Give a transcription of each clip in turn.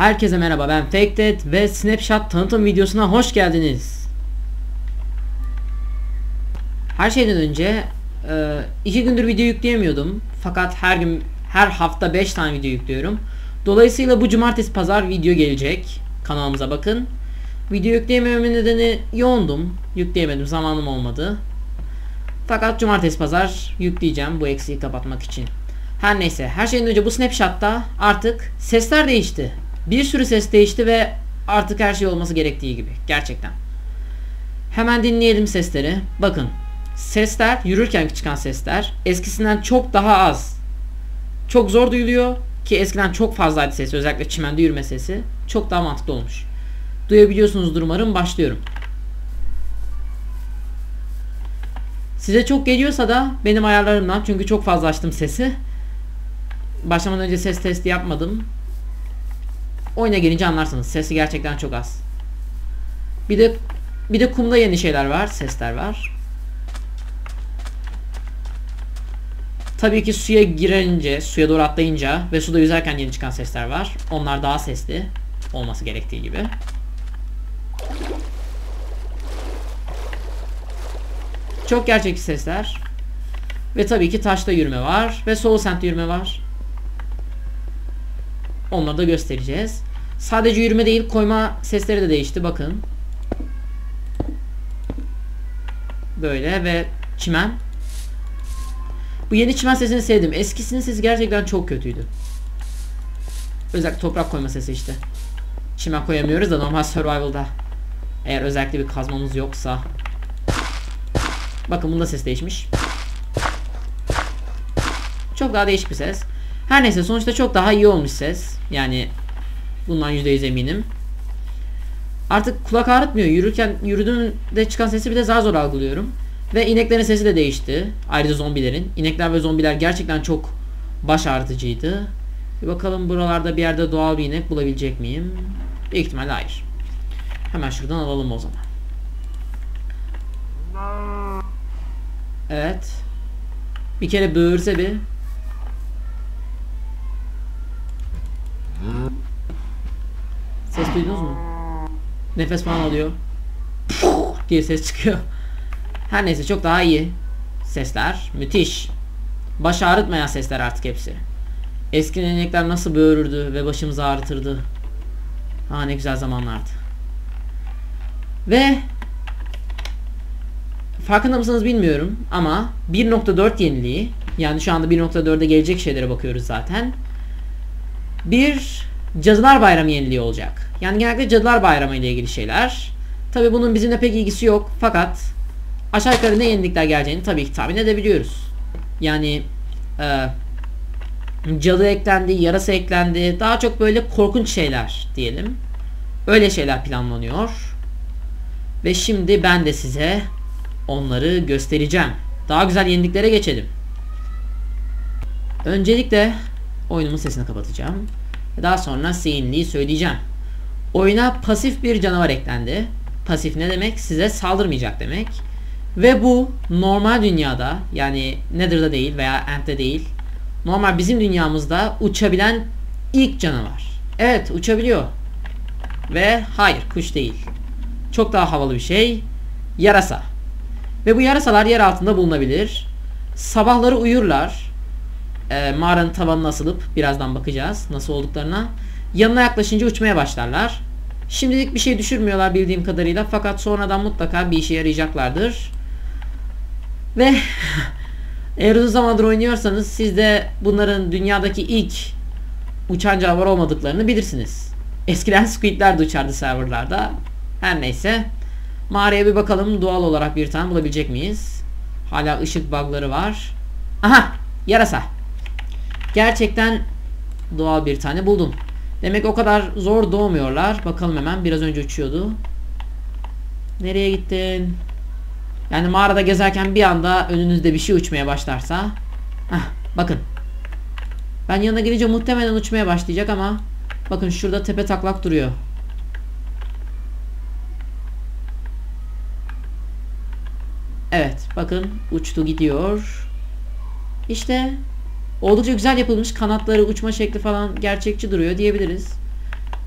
Herkese merhaba ben FakeDead ve Snapshot tanıtım videosuna hoş geldiniz. Her şeyden önce e, iki gündür video yükleyemiyordum. Fakat her gün her hafta 5 tane video yüklüyorum. Dolayısıyla bu cumartesi pazar video gelecek. Kanalımıza bakın. Video yükleyemememin nedeni yoğundum. Yükleyemedim zamanım olmadı. Fakat cumartesi pazar yükleyeceğim bu eksiği kapatmak için. Her neyse her şeyden önce bu snapshot'ta artık sesler değişti. Bir sürü ses değişti ve artık her şey olması gerektiği gibi. Gerçekten. Hemen dinleyelim sesleri. Bakın. Sesler, yürürken çıkan sesler eskisinden çok daha az. Çok zor duyuluyor ki eskiden çok fazlaydı ses. Özellikle çimende yürüme sesi. Çok daha mantıklı olmuş. Duyabiliyorsunuzdur umarım. Başlıyorum. Size çok geliyorsa da benim ayarlarımdan çünkü çok fazla açtım sesi. Başlamadan önce ses testi yapmadım. Oyuna gelince anlarsınız. Sesi gerçekten çok az. Bir de bir de kumda yeni şeyler var, sesler var. Tabii ki suya girince, suya doğru atlayınca ve suda yüzerken yeni çıkan sesler var. Onlar daha sesli olması gerektiği gibi. Çok gerçekçi sesler. Ve tabii ki taşta yürüme var ve Soul Sand'de yürüme var. Onları da göstereceğiz. Sadece yürüme değil koyma sesleri de değişti bakın. Böyle ve çimen. Bu yeni çimen sesini sevdim. Eskisinin sesi gerçekten çok kötüydü. Özellikle toprak koyma sesi işte. Çimen koyamıyoruz da normal survival'da. Eğer özellikle bir kazmamız yoksa. Bakın bunda ses değişmiş. Çok daha değişik bir ses. Her neyse sonuçta çok daha iyi olmuş ses. Yani bundan %100 eminim. Artık kulak ağrıtmıyor. Yürürken yürüdüğümde çıkan sesi bir de zar zor algılıyorum. Ve ineklerin sesi de değişti. Ayrıca zombilerin. İnekler ve zombiler gerçekten çok baş ağrıtıcıydı. Bir bakalım buralarda bir yerde doğal bir inek bulabilecek miyim? Büyük ihtimalle hayır. Hemen şuradan alalım o zaman. Evet. Bir kere böğürse bir. Ses duydunuz mu? Nefes falan alıyor. diye ses çıkıyor. Her neyse çok daha iyi. Sesler müthiş. Baş ağrıtmayan sesler artık hepsi. Eski inekler nasıl böğürürdü ve başımızı ağrıtırdı. Ha ne güzel zamanlardı. Ve farkında mısınız bilmiyorum ama 1.4 yeniliği yani şu anda 1.4'e gelecek şeylere bakıyoruz zaten. Bir Cadılar Bayramı yeniliği olacak. Yani genellikle Cadılar Bayramı ile ilgili şeyler. Tabi bunun bizimle pek ilgisi yok fakat aşağı yukarı ne yenilikler geleceğini tabii ki tahmin edebiliyoruz. Yani e, cadı eklendi, yarası eklendi. Daha çok böyle korkunç şeyler diyelim. Öyle şeyler planlanıyor. Ve şimdi ben de size onları göstereceğim. Daha güzel yeniliklere geçelim. Öncelikle oyunumun sesini kapatacağım. Daha sonra seyinliği söyleyeceğim. Oyuna pasif bir canavar eklendi. Pasif ne demek? Size saldırmayacak demek. Ve bu normal dünyada yani Nether'da değil veya End'de değil. Normal bizim dünyamızda uçabilen ilk canavar. Evet uçabiliyor. Ve hayır kuş değil. Çok daha havalı bir şey. Yarasa. Ve bu yarasalar yer altında bulunabilir. Sabahları uyurlar. E, mağaranın tavanına asılıp birazdan bakacağız nasıl olduklarına. Yanına yaklaşınca uçmaya başlarlar. Şimdilik bir şey düşürmüyorlar bildiğim kadarıyla fakat sonradan mutlaka bir işe yarayacaklardır. Ve eğer uzun zamandır oynuyorsanız siz de bunların dünyadaki ilk uçan canavar olmadıklarını bilirsiniz. Eskiden squidler de uçardı serverlarda. Her neyse. Mağaraya bir bakalım doğal olarak bir tane bulabilecek miyiz? Hala ışık bugları var. Aha yarasa. Gerçekten doğal bir tane buldum. Demek o kadar zor doğmuyorlar. Bakalım hemen biraz önce uçuyordu. Nereye gittin? Yani mağarada gezerken bir anda önünüzde bir şey uçmaya başlarsa. Heh, bakın. Ben yanına gelince muhtemelen uçmaya başlayacak ama bakın şurada tepe taklak duruyor. Evet bakın uçtu gidiyor. İşte oldukça güzel yapılmış kanatları uçma şekli falan gerçekçi duruyor diyebiliriz.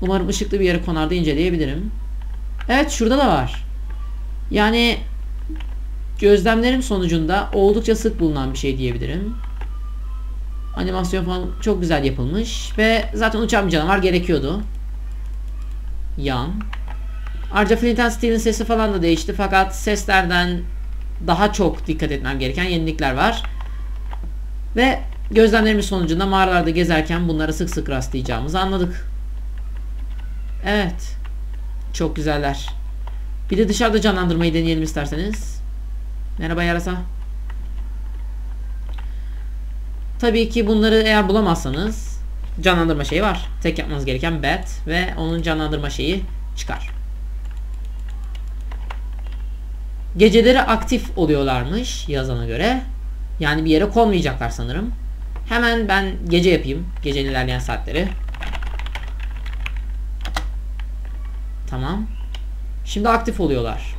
Umarım ışıklı bir yere konar da inceleyebilirim. Evet şurada da var. Yani gözlemlerim sonucunda oldukça sık bulunan bir şey diyebilirim. Animasyon falan çok güzel yapılmış ve zaten uçan bir canavar gerekiyordu. Yan. Ayrıca Flint Steel'in sesi falan da değişti fakat seslerden daha çok dikkat etmem gereken yenilikler var. Ve gözlemlerimiz sonucunda mağaralarda gezerken bunlara sık sık rastlayacağımızı anladık. Evet. Çok güzeller. Bir de dışarıda canlandırmayı deneyelim isterseniz. Merhaba yarasa. Tabii ki bunları eğer bulamazsanız canlandırma şeyi var. Tek yapmanız gereken bat ve onun canlandırma şeyi çıkar. Geceleri aktif oluyorlarmış yazana göre. Yani bir yere konmayacaklar sanırım. Hemen ben gece yapayım. Gecenin ilerleyen saatleri. Tamam. Şimdi aktif oluyorlar.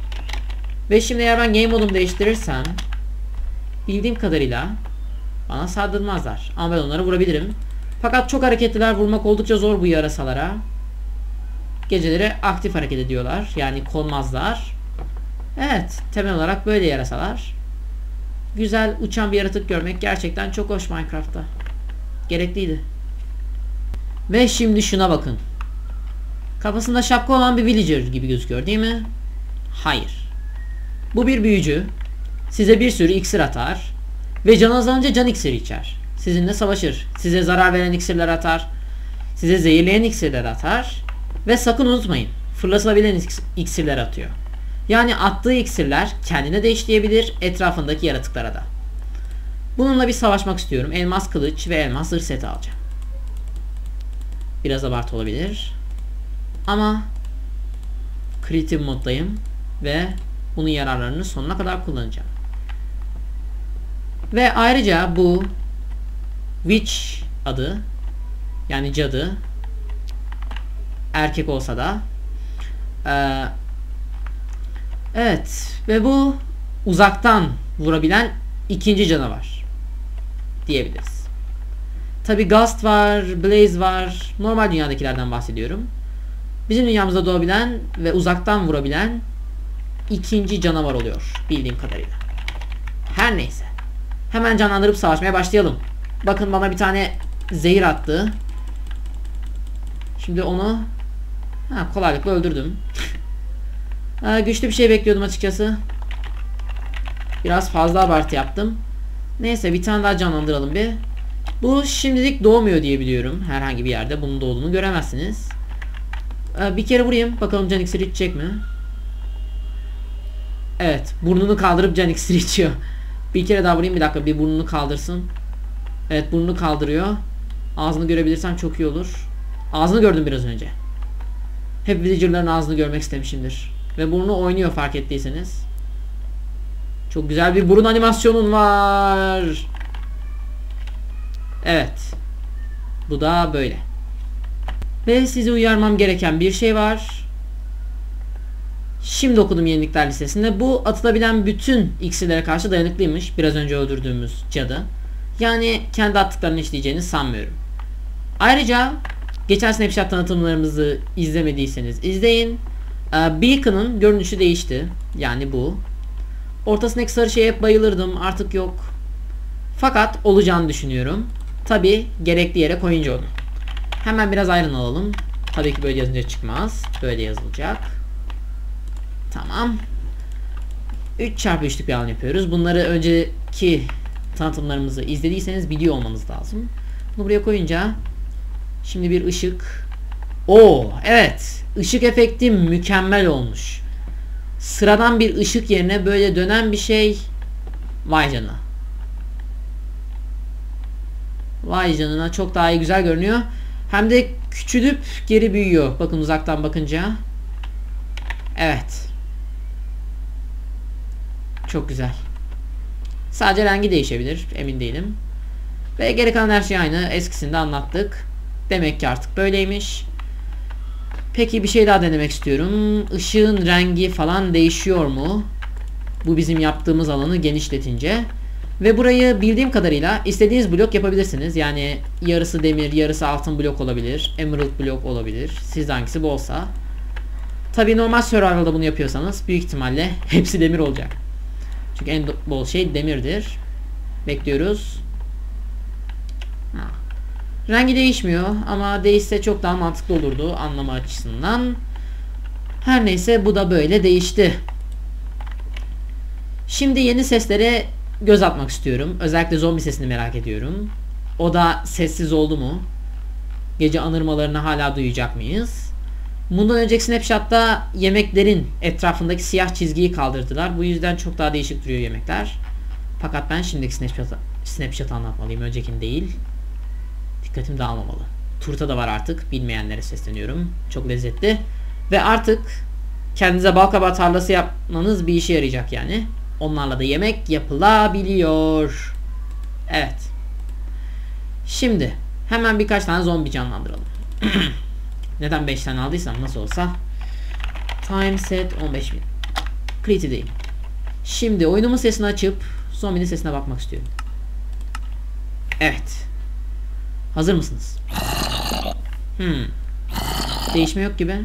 Ve şimdi eğer ben game modumu değiştirirsem bildiğim kadarıyla bana saldırmazlar. Ama ben onları vurabilirim. Fakat çok hareketliler vurmak oldukça zor bu yarasalara. Geceleri aktif hareket ediyorlar. Yani konmazlar. Evet temel olarak böyle yarasalar. Güzel uçan bir yaratık görmek gerçekten çok hoş Minecraft'ta. Gerekliydi. Ve şimdi şuna bakın. Kafasında şapka olan bir villager gibi gözüküyor değil mi? Hayır. Bu bir büyücü. Size bir sürü iksir atar. Ve can azalınca can iksiri içer. Sizinle savaşır. Size zarar veren iksirler atar. Size zehirleyen iksirler atar. Ve sakın unutmayın. Fırlatılabilen iksirler atıyor. Yani attığı iksirler kendine de işleyebilir, etrafındaki yaratıklara da. Bununla bir savaşmak istiyorum. Elmas kılıç ve elmas zırh seti alacağım. Biraz abartı olabilir. Ama creative moddayım ve bunun yararlarını sonuna kadar kullanacağım. Ve ayrıca bu Witch adı yani cadı erkek olsa da e, evet ve bu uzaktan vurabilen ikinci canavar diyebiliriz. Tabi Ghost var, Blaze var. Normal dünyadakilerden bahsediyorum. Bizim dünyamızda doğabilen ve uzaktan vurabilen ikinci canavar oluyor bildiğim kadarıyla. Her neyse. Hemen canlandırıp savaşmaya başlayalım. Bakın bana bir tane zehir attı. Şimdi onu ha, kolaylıkla öldürdüm. Ha, güçlü bir şey bekliyordum açıkçası. Biraz fazla abartı yaptım. Neyse bir tane daha canlandıralım bir. Bu şimdilik doğmuyor diye biliyorum. Herhangi bir yerde bunun doğduğunu göremezsiniz. Ee, bir kere vurayım. Bakalım can iksiri içecek mi? Evet. Burnunu kaldırıp can iksiri içiyor. Bir kere daha vurayım. Bir dakika. Bir burnunu kaldırsın. Evet burnunu kaldırıyor. Ağzını görebilirsem çok iyi olur. Ağzını gördüm biraz önce. Hep villagerların ağzını görmek istemişimdir. Ve burnu oynuyor fark ettiyseniz. Çok güzel bir burun animasyonun var. Evet. Bu da böyle. Ve sizi uyarmam gereken bir şey var. Şimdi okudum yenilikler listesinde. Bu atılabilen bütün iksirlere karşı dayanıklıymış. Biraz önce öldürdüğümüz cadı. Yani kendi attıklarını işleyeceğini sanmıyorum. Ayrıca geçen Snapchat tanıtımlarımızı izlemediyseniz izleyin. Ee, Beacon'ın görünüşü değişti. Yani bu. Ortasındaki sarı şeye hep bayılırdım. Artık yok. Fakat olacağını düşünüyorum. Tabi gerekli yere koyunca onu. Hemen biraz ayrın alalım. Tabii ki böyle yazınca çıkmaz. Böyle yazılacak. Tamam. 3 çarpı 3'lük bir alan yapıyoruz. Bunları önceki tanıtımlarımızı izlediyseniz biliyor olmanız lazım. Bunu buraya koyunca şimdi bir ışık. O, evet. Işık efekti mükemmel olmuş. Sıradan bir ışık yerine böyle dönen bir şey vay canına. Vay canına çok daha iyi güzel görünüyor. Hem de küçülüp geri büyüyor. Bakın uzaktan bakınca. Evet. Çok güzel. Sadece rengi değişebilir. Emin değilim. Ve geri kalan her şey aynı. Eskisinde anlattık. Demek ki artık böyleymiş. Peki bir şey daha denemek istiyorum. Işığın rengi falan değişiyor mu? Bu bizim yaptığımız alanı genişletince. Ve burayı bildiğim kadarıyla istediğiniz blok yapabilirsiniz. Yani yarısı demir, yarısı altın blok olabilir. Emerald blok olabilir. Sizde hangisi bu olsa. Tabi normal survival'da bunu yapıyorsanız büyük ihtimalle hepsi demir olacak. Çünkü en bol şey demirdir. Bekliyoruz. Ha. Rengi değişmiyor ama değişse çok daha mantıklı olurdu anlama açısından. Her neyse bu da böyle değişti. Şimdi yeni seslere göz atmak istiyorum. Özellikle zombi sesini merak ediyorum. O da sessiz oldu mu? Gece anırmalarını hala duyacak mıyız? Bundan önceki snapshot'ta yemeklerin etrafındaki siyah çizgiyi kaldırdılar. Bu yüzden çok daha değişik duruyor yemekler. Fakat ben şimdiki snapshot'ı snapshot anlatmalıyım. Öncekini değil. Dikkatim dağılmamalı. Turta da var artık. Bilmeyenlere sesleniyorum. Çok lezzetli. Ve artık kendinize bal kabağı tarlası yapmanız bir işe yarayacak yani. Onlarla da yemek yapılabiliyor. Evet. Şimdi hemen birkaç tane zombi canlandıralım. Neden 5 tane aldıysam nasıl olsa. Time set 15 bin. Creative'deyim. Şimdi oyunumun sesini açıp zombinin sesine bakmak istiyorum. Evet. Hazır mısınız? Hmm. Değişme yok gibi.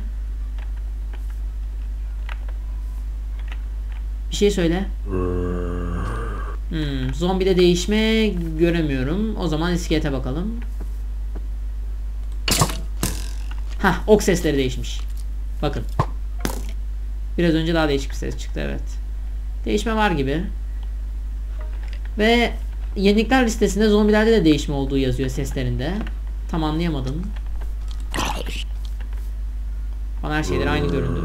Bir şey söyle. Hmm, zombide değişme göremiyorum. O zaman iskelete bakalım. Ha, ok sesleri değişmiş. Bakın. Biraz önce daha değişik bir ses çıktı evet. Değişme var gibi. Ve yenilikler listesinde zombilerde de değişme olduğu yazıyor seslerinde. Tam anlayamadım. Bana her şeyler aynı göründü.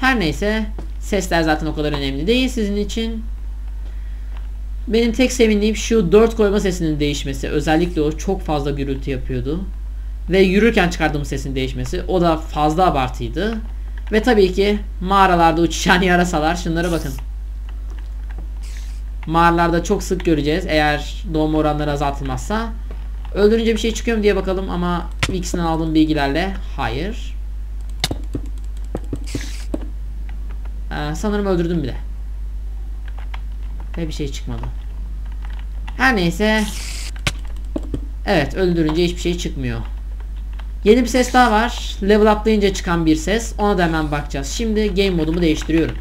Her neyse sesler zaten o kadar önemli değil sizin için. Benim tek sevindiğim şu 4 koyma sesinin değişmesi. Özellikle o çok fazla gürültü yapıyordu. Ve yürürken çıkardığım sesin değişmesi. O da fazla abartıydı. Ve tabii ki mağaralarda uçuşan yarasalar. Şunlara bakın. Mağaralarda çok sık göreceğiz. Eğer doğum oranları azaltılmazsa. Öldürünce bir şey çıkıyor mu diye bakalım ama Wix'ten aldığım bilgilerle hayır. Ee, sanırım öldürdüm bile. Ve bir şey çıkmadı. Her neyse. Evet öldürünce hiçbir şey çıkmıyor. Yeni bir ses daha var. Level atlayınca çıkan bir ses. Ona da hemen bakacağız. Şimdi game modumu değiştiriyorum.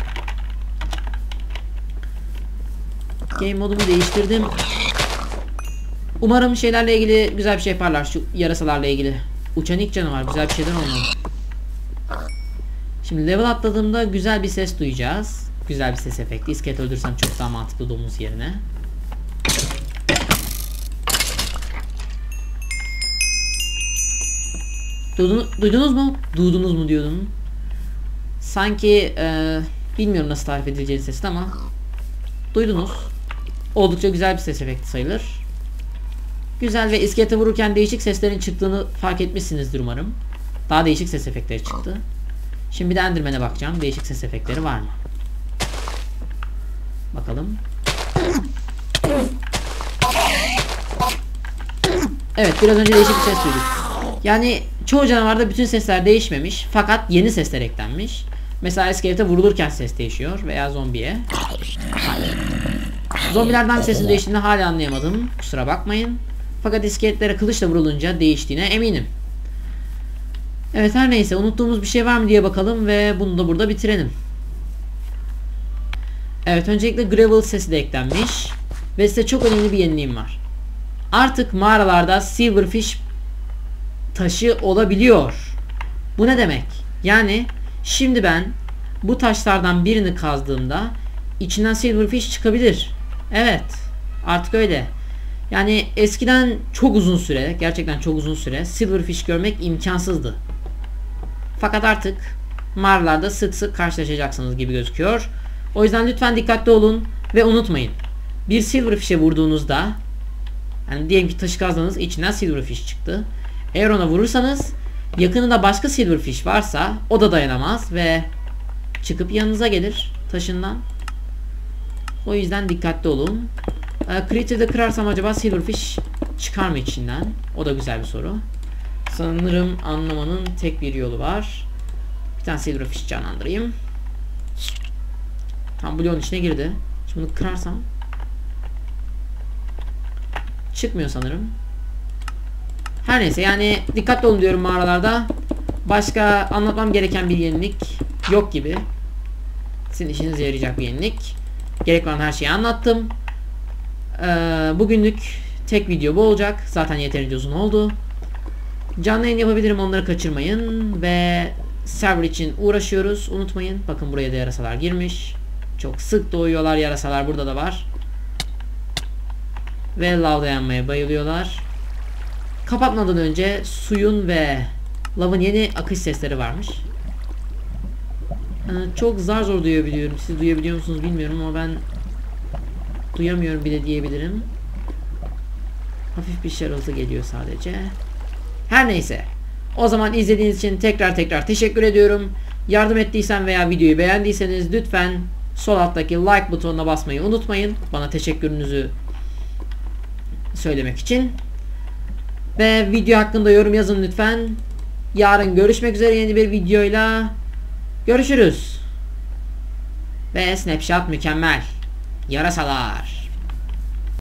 Game modumu değiştirdim. Umarım şeylerle ilgili güzel bir şey yaparlar. Şu yarasalarla ilgili. Uçan ilk canavar. Güzel bir şeyden olmalı. Şimdi level atladığımda güzel bir ses duyacağız. Güzel bir ses efekti. İskelet öldürsem çok daha mantıklı domuz yerine. Duydunuz, duydunuz mu? Duydunuz mu diyordum. Sanki e, bilmiyorum nasıl tarif edileceğini sesin ama duydunuz. Oldukça güzel bir ses efekti sayılır. Güzel ve iskelete vururken değişik seslerin çıktığını fark etmişsinizdir umarım. Daha değişik ses efektleri çıktı. Şimdi de Enderman'e bakacağım. Değişik ses efektleri var mı? Bakalım. Evet biraz önce değişik bir ses duyduk. Yani çoğu canavarda bütün sesler değişmemiş. Fakat yeni sesler eklenmiş. Mesela iskelete vurulurken ses değişiyor veya zombiye. Zombilerden sesin değiştiğini hala anlayamadım. Kusura bakmayın. Fakat iskeletlere kılıçla vurulunca değiştiğine eminim. Evet her neyse unuttuğumuz bir şey var mı diye bakalım ve bunu da burada bitirelim. Evet öncelikle gravel sesi de eklenmiş. Ve size çok önemli bir yeniliğim var. Artık mağaralarda silverfish taşı olabiliyor. Bu ne demek? Yani şimdi ben bu taşlardan birini kazdığımda içinden silverfish çıkabilir. Evet. Artık öyle. Yani eskiden çok uzun süre, gerçekten çok uzun süre silverfish görmek imkansızdı. Fakat artık mağaralarda sık sık karşılaşacaksınız gibi gözüküyor. O yüzden lütfen dikkatli olun ve unutmayın. Bir silverfish'e vurduğunuzda yani diyelim ki taşı kazdınız içinden silverfish çıktı. Eğer ona vurursanız yakınında başka silverfish varsa o da dayanamaz ve çıkıp yanınıza gelir taşından. O yüzden dikkatli olun. E, Creative'de kırarsam acaba silverfish çıkar mı içinden? O da güzel bir soru. Sanırım anlamanın tek bir yolu var. Bir tane silverfish canlandırayım. Tam bloğun içine girdi. Şimdi bunu kırarsam çıkmıyor sanırım. Her neyse yani dikkatli olun diyorum mağaralarda. Başka anlatmam gereken bir yenilik yok gibi. Sizin işinize yarayacak bir yenilik. Gerek olan her şeyi anlattım. Ee, bugünlük tek video bu olacak. Zaten yeterince uzun oldu. Canlı yayın yapabilirim onları kaçırmayın. Ve server için uğraşıyoruz. Unutmayın. Bakın buraya da yarasalar girmiş. Çok sık doğuyorlar yarasalar. Burada da var. Ve lavda yanmaya bayılıyorlar. Kapatmadan önce suyun ve lavın yeni akış sesleri varmış. Ee, çok zar zor duyabiliyorum. Siz duyabiliyor musunuz bilmiyorum ama ben duyamıyorum bile diyebilirim. Hafif bir şarıltı geliyor sadece. Her neyse. O zaman izlediğiniz için tekrar tekrar teşekkür ediyorum. Yardım ettiysen veya videoyu beğendiyseniz lütfen sol alttaki like butonuna basmayı unutmayın. Bana teşekkürünüzü söylemek için. Ve video hakkında yorum yazın lütfen. Yarın görüşmek üzere yeni bir videoyla. Görüşürüz. Ve Snapchat mükemmel. Yarasalar.